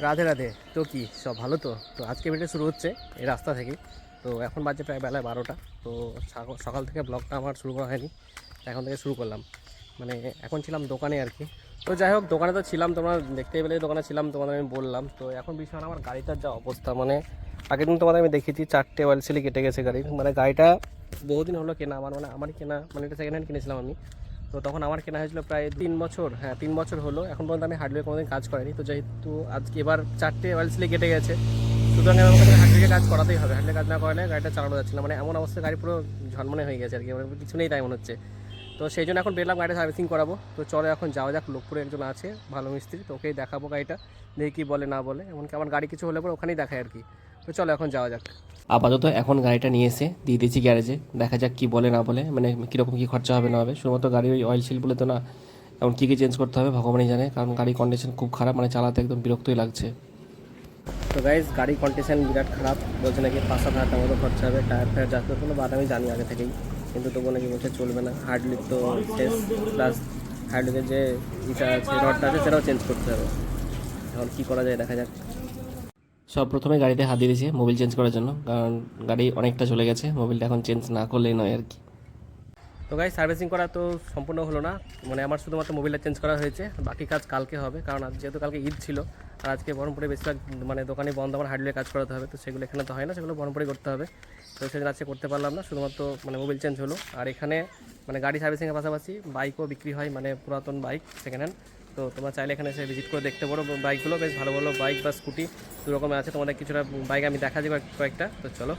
রাধে রাধে। তো কি, সব ভালো তো? তো আজকে ভিডিও শুরু হচ্ছে এই রাস্তা থেকে তো এখন বাজে প্রায় বেলায় বারোটা। তো সকাল- থেকে ব্লগটা আমার শুরু করা হয়নি। এখন থেকে শুরু করলাম। মানে এখন ছিলাম দোকানে আর কি। তো যাই হোক, দোকানে তো ছিলাম, তোমরা দেখতে পেলে দোকানে ছিলাম, তোমাদের আমি বললাম। তো এখন বিষয় আমার গাড়িটার যা অবস্থা মানে আগের দিন তোমাদের আমি দেখেছি চারটে ওয়েল সিলি কেটে গেছে গাড়ির। মানে গাড়িটা বহুদিন হলো কেনা, আমার মানে আমারই কেনা মানে এটা সেকেন্ড হ্যান্ড কিনেছিলাম আমি। তো তখন আমার কেনা হয়েছিল প্রায় তিন বছর হ্যাঁ তিন বছর হলো। এখন পর্যন্ত আমি হার্ডওয়্যার কোনোদিন কাজ করিনি। তো যেহেতু আজকে এবার চারটে অয়েল সিলে কেটে গেছে, সুতরাং আমাকে হার্ডওয়্যারে কাজ করাতেই হবে। হার্ডওয়্যার কাজ না করালে গাড়িটা চালানো যাচ্ছে না। মানে এমন অবস্থায় গাড়ি পুরো ঝনমনে হয়ে গেছে আর কি। মানে কিছু নেই তাই মনে হচ্ছে। তো সেই জন্য এখন বেরলাম গাড়িটা সার্ভিসিং করাবো। তো চলো এখন যাওয়া যাক, লোকপুরে একজন আছে, ভালো মিস্ত্রি, তো ওকেই দেখাবো গাড়িটা। দেখি কী বলে, না বলে। এমনকি আমার গাড়ি কিছু হলে পরে ওখানেই দেখায় আর কি। তো চলো এখন যাওয়া যাক। আপাতত এখন গাড়িটা নিয়ে এসে দিয়ে দিয়েছি গ্যারেজে। দেখা যাক কি বলে না বলে মানে কীরকম কী খরচা হবে না হবে। শুধুমাত্র গাড়ির ওই অয়েল সিল বলে তো না এখন কী কী চেঞ্জ করতে হবে ভগবানই জানে কারণ গাড়ির কন্ডিশন খুব খারাপ মানে চালাতে একদম বিরক্তই লাগছে। তো গাইজ গাড়ির কন্ডিশন বিরাট খারাপ বলছে নাকি পাঁচ সাত হাজার টাকা মতো খরচা হবে টায়ার ফায়ার যাতে কোনো বাদ আমি জানি আগে থেকেই কিন্তু তবুও নাকি বলছে চলবে না। হার্ডলিক তো শেষ প্লাস হার্ডলিকের যে ইটা আছে রডটা আছে সেটাও চেঞ্জ করতে হবে। এখন কী করা যায় দেখা যাক। সব প্রথমে গাড়িতে হাত দিয়ে দিয়েছে মোবিল চেঞ্জ করার জন্য, কারণ গাড়ি অনেকটা চলে গেছে মোবিলটা এখন চেঞ্জ না করলেই নয় আর কি। তো গাড়ি সার্ভিসিং করা তো সম্পূর্ণ হলো না মানে আমার শুধুমাত্র মোবিলটা চেঞ্জ করা হয়েছে, বাকি কাজ কালকে হবে, কারণ যেহেতু কালকে ঈদ ছিল, আর আজকে বহরমপুরে বেশিরভাগ মানে দোকানে বন্ধ, আমার হার্ডওয়্যার কাজ করাতে হবে, তো সেগুলো এখানে তো হয় না, সেগুলো বহরমপুরে করতে হবে, তো সেজন্য আজকে করতে পারলাম না, শুধুমাত্র মানে মোবিল চেঞ্জ হলো, আর এখানে মানে গাড়ি সার্ভিসিংয়ের পাশাপাশি বাইকও বিক্রি হয় মানে পুরাতন বাইক সেকেন্ড হ্যান্ড তো তোমরা চাইলে এখানে এসে ভিজিট করে দেখতে পারো। বাইকগুলো বেশ ভালো ভালো বাইক বা স্কুটি দু রকমের আছে। তোমাদের কিছুটা বাইক আমি দেখা যাব কয়েকটা। তো চলো।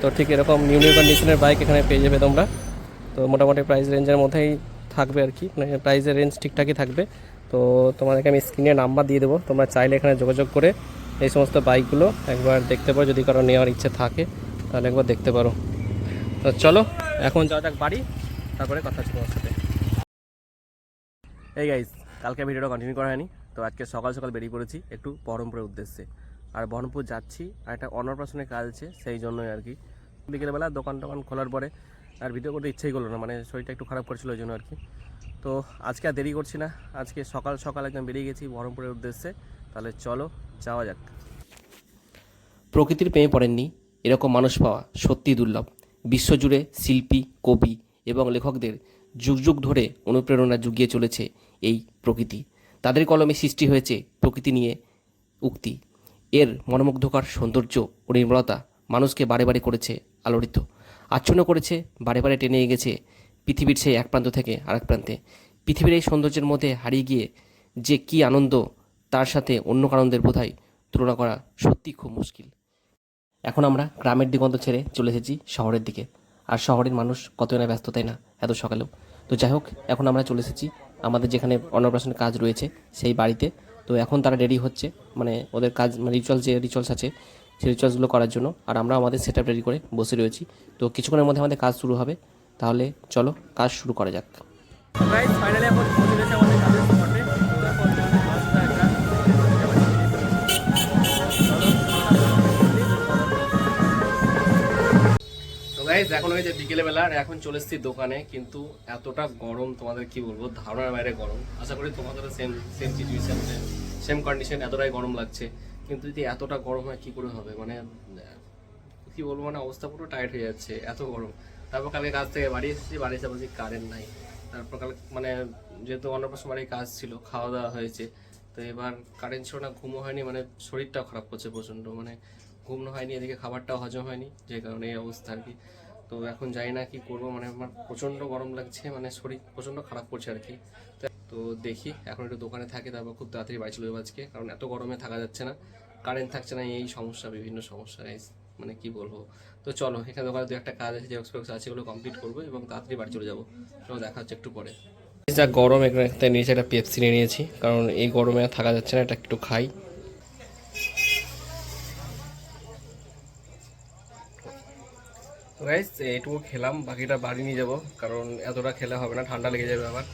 তো ঠিক এরকম নিউ নিউ কন্ডিশনের বাইক এখানে পেয়ে যাবে তোমরা। তো মোটামুটি প্রাইস রেঞ্জের মধ্যেই থাকবে আর কি। মানে প্রাইসের রেঞ্জ ঠিকঠাকই থাকবে। তো তোমাদেরকে আমি স্ক্রিনে নাম্বার দিয়ে দেবো। তোমরা চাইলে এখানে যোগাযোগ করে এই সমস্ত বাইকগুলো একবার দেখতে পারো। যদি কারও নেওয়ার ইচ্ছে থাকে, তাহলে একবার দেখতে পারো। তো চলো, এখন যাওয়া যাক বাড়ি। তারপরে কথা হচ্ছে তোমার সাথে। এই গাইজ কালকে ভিডিওটা কন্টিনিউ করা হয়নি, তো আজকে সকাল সকাল বেরিয়ে পড়েছি একটু বহরমপুরের উদ্দেশ্যে। আর বহরমপুর যাচ্ছি, আর একটা অন্নপ্রাশনের কাজ আছে, সেই জন্যই আর কি। বিকেলবেলা দোকান টোকান খোলার পরে আর ভিডিও করতে ইচ্ছেই করল না মানে শরীরটা একটু খারাপ করছিল ওই জন্য আর কি। তো আজকে আর দেরি করছি না, আজকে সকাল সকাল একদম বেরিয়ে গেছি বহরমপুরের উদ্দেশ্যে, তাহলে চলো যাওয়া যাক। প্রকৃতির প্রেমে পড়েননি, এরকম মানুষ পাওয়া সত্যি দুর্লভ। বিশ্বজুড়ে শিল্পী, কবি এবং লেখকদের যুগ যুগ ধরে অনুপ্রেরণা জুগিয়ে চলেছে এই প্রকৃতি। তাদের কলমে সৃষ্টি হয়েছে প্রকৃতি নিয়ে উক্তি। এর মনোমুগ্ধকর সৌন্দর্য ও নির্মলতা মানুষকে বারে বারে করেছে আলোড়িত। আচ্ছন্ন করেছে, বারে বারে টেনে গেছে পৃথিবীর সেই এক প্রান্ত থেকে আরেক প্রান্তে। পৃথিবীর এই সৌন্দর্যের মধ্যে হারিয়ে গিয়ে যে কী আনন্দ, তার সাথে অন্য আনন্দের বোধহয় তুলনা করা সত্যি খুব মুশকিল। এখন আমরা গ্রামের দিগন্ত ছেড়ে চলে এসেছি শহরের দিকে। আর শহরের মানুষ কতই না ব্যস্ত, তাই না? এত সকালেও। তো যাই হোক, এখন আমরা চলে এসেছি। আমাদের যেখানে অন্নপ্রাশনের কাজ রয়েছে, সেই বাড়িতে। তো এখন তারা রেডি হচ্ছে মানে ওদের কাজ রিচুয়ালস যে রিচুয়ালস আছে, সেই রিচুয়ালসগুলো করার জন্য। আর আমরা আমাদের সেট রেডি করে বসে রয়েছি। তো কিছুক্ষণের মধ্যে আমাদের কাজ শুরু হবে। তাহলে চলো, কাজ শুরু করা যাক। ফাইনালি এখন গাইজ এখন হয়েছে বিকেলে বেলা আর এখন চলে এসেছি দোকানে, কিন্তু এতটা গরম, তোমাদের কি বলব? ধারণার বাইরে গরম। আশা করি তোমাদেরও same same situation same condition এতটাই গরম লাগছে। কিন্তু যদি এতটা গরম হয়, কী করে হবে? মানে কি বলব? মানে অবস্থা পুরো টাইট হয়ে যাচ্ছে, এত গরম। তারপর কালকে কাজ থেকে বাড়ি এসেছি, বাড়ি এসে বলছি কারেন্ট নাই। তারপর কাল মানে যেহেতু অন্নপ্রাশন বাড়ি কাজ ছিল, খাওয়া দাওয়া হয়েছে, তো এবার কারেন্ট ছিল না, ঘুমও হয়নি মানে শরীরটাও খারাপ করছে প্রচণ্ড। মানে ঘুম হয়নি, এদিকে খাবারটাও হজম হয়নি, যে কারণে এই অবস্থা আর কি। তো এখন জানি না কি করব মানে আমার প্রচণ্ড গরম লাগছে মানে শরীর প্রচণ্ড খারাপ করছে আর কি। তো- দেখি, এখন একটু দোকানে থাকি, তারপর খুব তাড়াতাড়ি বাড়ি চলে আজকে, কারণ এত গরমে থাকা যাচ্ছে না কারেন্ট থাকছে না, এই সমস্যা, বিভিন্ন সমস্যা। মানে কি বলব। তো চলো, এখানে দোকানে দু একটা কাজ আছে যে এক্সপেক্স আছে, এগুলো কমপ্লিট করব এবং তাড়াতাড়ি বাড়ি চলে যাব। চলো, দেখা হচ্ছে একটু পরে। যা গরম, এখানে একটা নিয়েছি, একটা পেপসি নিয়ে নিয়েছি, কারণ এই গরমে থাকা যাচ্ছে না, এটা একটু খাই। গাইস এইটুকু খেলাম, বাকিটা বাড়ি নিয়ে যাব, কারণ এতটা খেলে হবে না, ঠান্ডা লেগে যাবে আবার।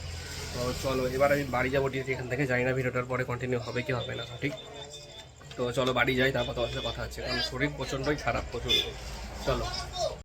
তো চলো, এবার আমি বাড়ি যাব, ঠিক এখান থেকে জানি না ভিডিওটার পরে কন্টিনিউ হবে কি হবে না ঠিক। তো চলো বাড়ি যাই, তারপর তোমার সাথে কথা আছে কারণ শরীর প্রচণ্ডই খারাপ প্রচণ্ড চলো।